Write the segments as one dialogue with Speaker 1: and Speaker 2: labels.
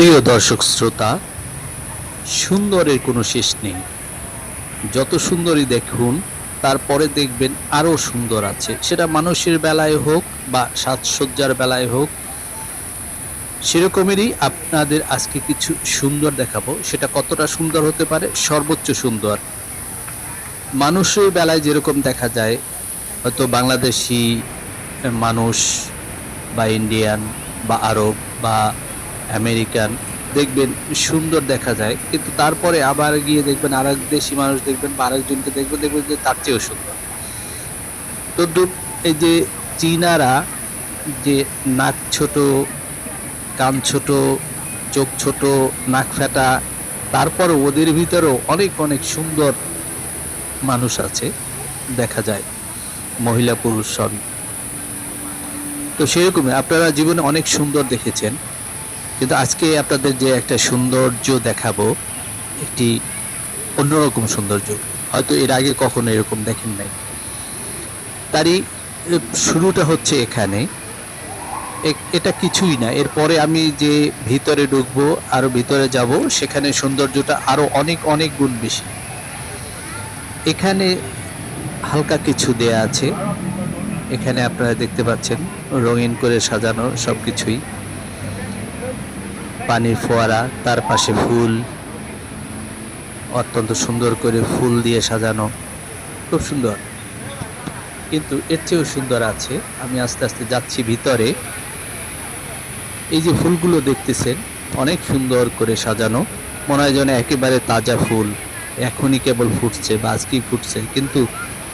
Speaker 1: প্রিয় দর্শক শ্রোতা, সুন্দরের কোনো শেষ নেই। যত সুন্দরই দেখুন, তারপরে দেখবেন আরও সুন্দর আছে। সেটা মানুষের বেলায় হোক বা সাজসজ্জার বেলায় হোক, সেরকমেরই আপনাদের আজকে কিছু সুন্দর দেখাবো। সেটা কতটা সুন্দর হতে পারে? সর্বোচ্চ সুন্দর। মানুষের বেলায় যেরকম দেখা যায়, হয়তো বাংলাদেশি মানুষ বা ইন্ডিয়ান বা আরব বা আমেরিকান, দেখবেন সুন্দর দেখা যায়। কিন্তু তারপরে আবার গিয়ে দেখবেন আরেক দেশি মানুষ দেখবেন বা আরেকজনকে দেখবেন দেখবেন যে তার চেয়েও সুন্দর। তো এই যে চীনারা যে নাক ছোট, কান ছোট, চোখ ছোট, নাক ফেটা তারপর ওদের ভিতরেও অনেক অনেক সুন্দর মানুষ আছে, দেখা যায়। মহিলা, পুরুষ সবই। তো সেরকমই, আপনারা জীবনে অনেক সুন্দর দেখেছেন। কিন্তু আজকে আপনাদের যে একটা সৌন্দর্য দেখাবো, একটি অন্যরকম সৌন্দর্য। হয়তো এর আগে কখনো এরকম দেখেন নাই। তারই শুরুটা হচ্ছে এখানে। এটা কিছুই না। এরপরে আমি যে ভিতরে ঢুকবো, আরও ভিতরে যাব, সেখানে সৌন্দর্যটা আরও অনেক অনেক গুণ বেশি। এখানে হালকা কিছু দেয়া আছে। এখানে আপনারা দেখতে পাচ্ছেন, রঙিন করে সাজানো সব কিছুই পানির ফোয়ারা, তার পাশে ফুল, অত্যন্ত সুন্দর করে ফুল দিয়ে সাজানো। খুব সুন্দর। কিন্তু এর চেয়েও সুন্দর আছে, আমি আস্তে আস্তে যাচ্ছি ভিতরে। এই যে ফুলগুলো দেখতেছেন, অনেক সুন্দর করে সাজানো। মনে হয় যেন একেবারে তাজা ফুল। এখনই কেবল ফুটছে বা আজকেই ফুটছে, কিন্তু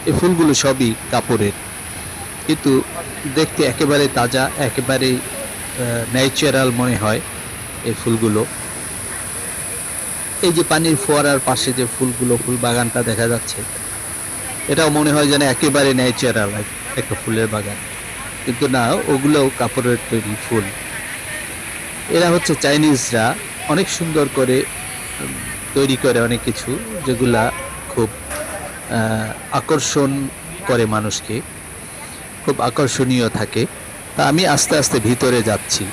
Speaker 1: এই ফুলগুলো সবই কাপড়ের। কিন্তু দেখতে একেবারে তাজা একেবারে ন্যাচারাল মনে হয়। এই ফুলগুলো। এই যে পানির ফোয়ারার পাশে যে ফুলগুলো, ফুল বাগানটা দেখা যাচ্ছে, এটাও মনে হয় যেন একেবারে ন্যাচারাল একটা ফুলের বাগান। কিন্তু না ওগুলো কাপড়ের তৈরি ফুল। এরা হচ্ছে চাইনিজরা, অনেক সুন্দর করে তৈরি করে অনেক কিছু, যেগুলা খুব আকর্ষণ করে মানুষকে, খুব আকর্ষণীয় থাকে। তা আমি আস্তে আস্তে ভিতরে যাচ্ছি।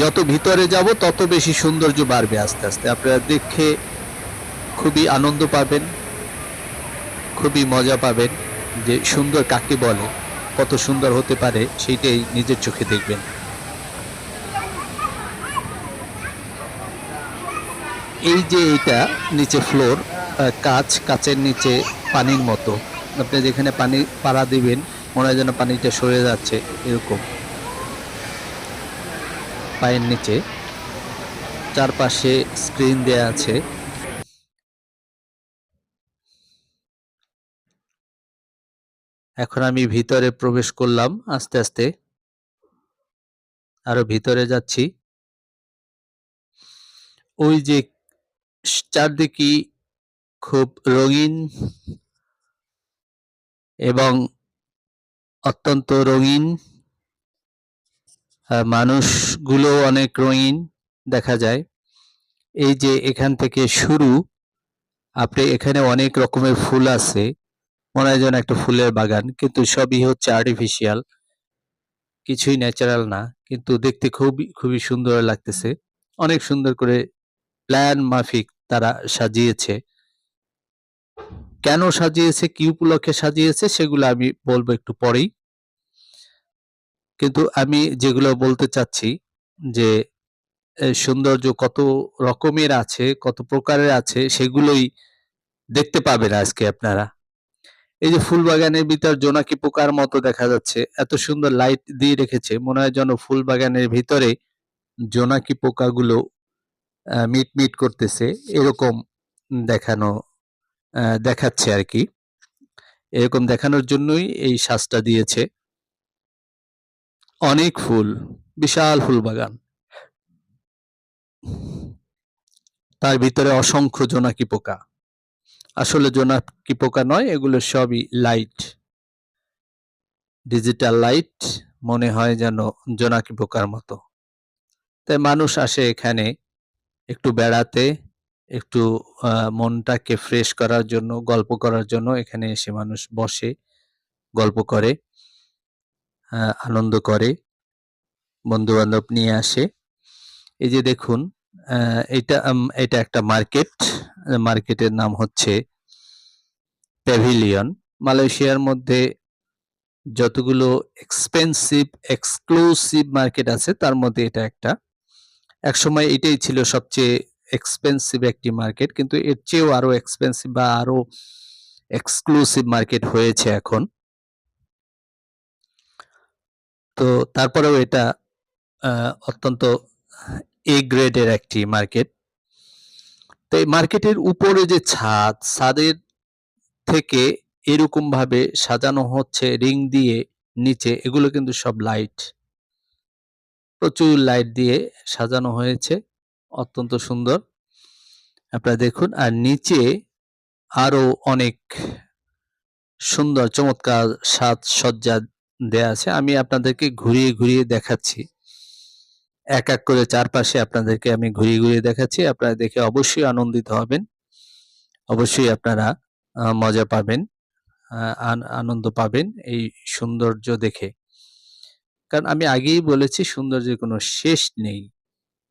Speaker 1: যত ভিতরে যাব, তত বেশি সৌন্দর্য বাড়বে আস্তে আস্তে। আপনারা দেখে খুবই আনন্দ পাবেন, খুবই মজা পাবেন যে সুন্দর কাকে বলে, কত সুন্দর হতে পারে, সেইটাই নিজের চোখে দেখবেন। এই যে এটা নিচে ফ্লোর কাচ, কাচের নিচে পানির মতো। আপনি যেখানে পানি পাড়া দিবেন, মনে হয় যেন পানিটা সরে যাচ্ছে, এরকম। পায়ের নিচে। চারপাশে স্ক্রিন দেয়া আছে। এখন আমি ভিতরে প্রবেশ করলাম আস্তে আস্তে। আরও ভিতরে যাচ্ছি। ওই যে চারদিকে খুব রঙিন এবং অত্যন্ত রঙিন মানুষগুলো অনেক রঙিন দেখা যায়। এই যে এখান থেকে শুরু, আপনি এখানে অনেক রকমের ফুল আছে। মনে হয় যেন একটা ফুলের বাগান, কিন্তু সবই হচ্ছে আর্টিফিশিয়াল কিছুই ন্যাচারাল না, কিন্তু দেখতে খুবই খুবই সুন্দর লাগতেছে। অনেক সুন্দর করে প্ল্যান মাফিক তারা সাজিয়েছে। কেন সাজিয়েছে, কি উপলক্ষে সাজিয়েছে, সেগুলো আমি বলব একটু পরেই। কিন্তু আমি যেগুলো বলতে চাচ্ছি যে সৌন্দর্য কত রকমের আছে, কত প্রকারের আছে, সেগুলোই দেখতে পাবেন আজকে আপনারা। এই যে ফুল বাগানের ভিতর জোনাকি পোকার মতো দেখা যাচ্ছে, এত সুন্দর লাইট দিয়ে রেখেছে, মনে হয় যেন ফুল বাগানের ভিতরে জোনাকি পোকাগুলো মিট মিট করতেছে, এরকম দেখানো দেখাচ্ছে আর কি। এরকম দেখানোর জন্যই এই সাজটা দিয়েছে। অনেক ফুল, বিশাল ফুল বাগান। তার ভিতরে অসংখ্য জোনাকি পোকা। আসলে জোনাকি পোকা নয়, এগুলো সবই লাইট ডিজিটাল লাইট মনে হয় যেন জোনাকি পোকার মতো। তাই মানুষ আসে এখানে একটু বেড়াতে, একটু মনটাকে ফ্রেশ করার জন্য, গল্প করার জন্য। এখানে এসে মানুষ বসে, গল্প করে। আনন্দ করে বন্ধু বান্ধব নিয়ে আসে। এই যে দেখুন এটা এটা একটা মার্কেট, মার্কেটের নাম হচ্ছে প্যাভিলিয়ন মালয়েশিয়ার মধ্যে যতগুলো এক্সপেন্সিভ এক্সক্লুসিভ মার্কেট আছে, তার মধ্যে এটা একটা। একসময় এটাই ছিল সবচেয়ে এক্সপেন্সিভ একটি মার্কেট, কিন্তু এর চেয়েও আরও এক্সপেন্সিভ বা আরও এক্সক্লুসিভ মার্কেট হয়েছে এখন। তো তারপরেও এটা অত্যন্ত এ গ্রেডের একটি মার্কেট তো এই মার্কেটের উপরে যে ছাদ, ছাদের থেকে এরকম ভাবে সাজানো হচ্ছে রিং দিয়ে নিচে, এগুলো কিন্তু সব লাইট প্রচুর লাইট দিয়ে সাজানো হয়েছে, অত্যন্ত সুন্দর। আপনারা দেখুন, আর নিচে আরও অনেক সুন্দর, চমৎকার সাজসজ্জা দেয়া আছে। আমি আপনাদেরকে ঘুরিয়ে ঘুরিয়ে দেখাচ্ছি। এক এক করে চারপাশে আপনাদেরকে আমি ঘুরিয়ে ঘুরিয়ে দেখাচ্ছি। আপনারা দেখে অবশ্যই আনন্দিত হবেন। অবশ্যই আপনারা মজা পাবেন আনন্দ পাবেন এই সৌন্দর্য দেখে। কারণ আমি আগেই বলেছি, সৌন্দর্যের কোনো শেষ নেই।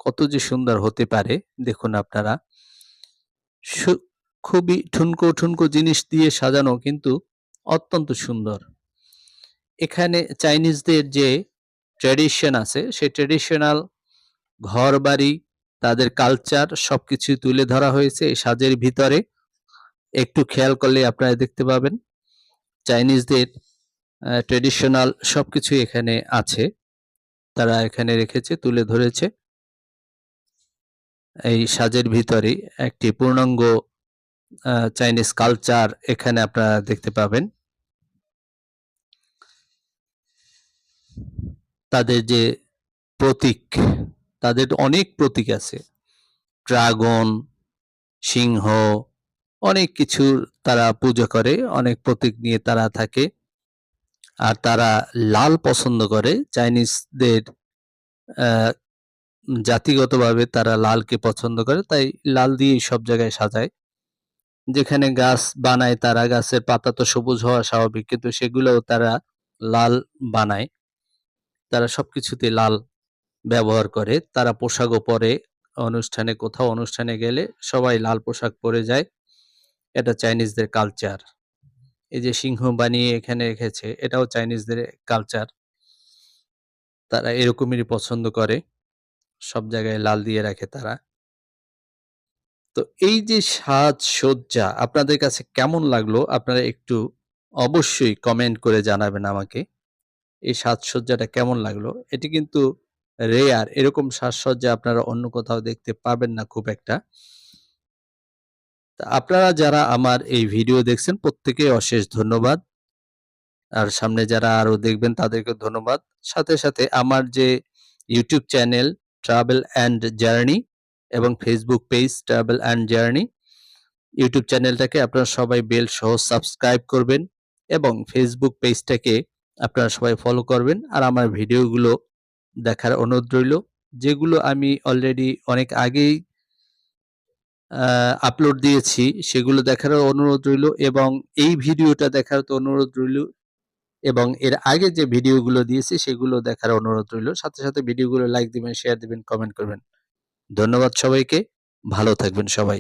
Speaker 1: কত যে সুন্দর হতে পারে, দেখুন আপনারা। খুবই ঠুনকো ঠুনকো জিনিস দিয়ে সাজানো, কিন্তু অত্যন্ত সুন্দর। এখানে চাইনিজদের যে ট্র্যাডিশন আছে, সেই ট্র্যাডিশনাল ঘর বাড়ি তাদের কালচার সবকিছু তুলে ধরা হয়েছে এই সাজের ভিতরে। একটু খেয়াল করলে আপনারা দেখতে পাবেন, চাইনিজদের ট্রেডিশনাল সবকিছু এখানে আছে, তারা এখানে রেখেছে, তুলে ধরেছে। এই সাজের ভিতরে একটি পূর্ণাঙ্গ চাইনিজ কালচার এখানে আপনারা দেখতে পাবেন। তাদের যে প্রতীক, তাদের অনেক প্রতীক আছে। ড্রাগন, সিংহ, অনেক কিছুর তারা পূজা করে, অনেক প্রতীক নিয়ে তারা থাকে। আর তারা লাল পছন্দ করে, চাইনিজদের জাতিগতভাবে তারা লালকে পছন্দ করে, তাই লাল দিয়েই সব জায়গায় সাজায়। যেখানে গাছ বানায় তারা, গাছের পাতা তো সবুজ হওয়া স্বাভাবিক, কিন্তু সেগুলোও তারা লাল বানায়। তারা সবকিছুতে লাল ব্যবহার করে। তারা পোশাকও পরে অনুষ্ঠানে, কোথাও অনুষ্ঠানে গেলে সবাই লাল পোশাক পরে যায়। এটা চাইনিজদের কালচার এই যে সিংহ বানিয়ে এখানে রেখেছে, এটাও চাইনিজদের কালচার তারা এরকমেরই পছন্দ করে। সব জায়গায় লাল দিয়ে রাখে তারা। তো এই যে সাজসজ্জা আপনাদের কাছে কেমন লাগল? আপনারা একটু অবশ্যই কমেন্ট করে জানাবেন আমাকে। এই সাজসজ্জাটা কেমন লাগল? এটি কিন্তু রেয়ার এরকম সাজসজ্জা আপনারা অন্য কোথাও দেখতে পাবেন না খুব একটা। আপনারা যারা আমার এই ভিডিও দেখছেন, প্রত্যেকে অশেষ ধন্যবাদ। আর সামনে যারা আরও দেখবেন তাদেরকে ধন্যবাদ। সাথে সাথে আমার যে YouTube channel travel and journey এবং Facebook page travel and journey YouTube চ্যানেলটাকে আপনারা সবাই বেল সহ সাবস্ক্রাইব করবেন এবং ফেসবুক পেজটাকে আপনারা সবাই ফলো করবেন। আর আমার ভিডিওগুলো দেখার অনুরোধ রইল, যেগুলো আমি অলরেডি অনেক আগেই আপলোড দিয়েছি, সেগুলো দেখার অনুরোধ রইল এবং এই ভিডিওটা দেখার তো অনুরোধ রইল এবং এর আগে যে ভিডিওগুলো দিয়েছি, সেগুলো দেখার অনুরোধ রইল। সাথে সাথে ভিডিওগুলো লাইক দিবেন শেয়ার দিবেন কমেন্ট করবেন। ধন্যবাদ সবাইকে। ভালো থাকবেন সবাই।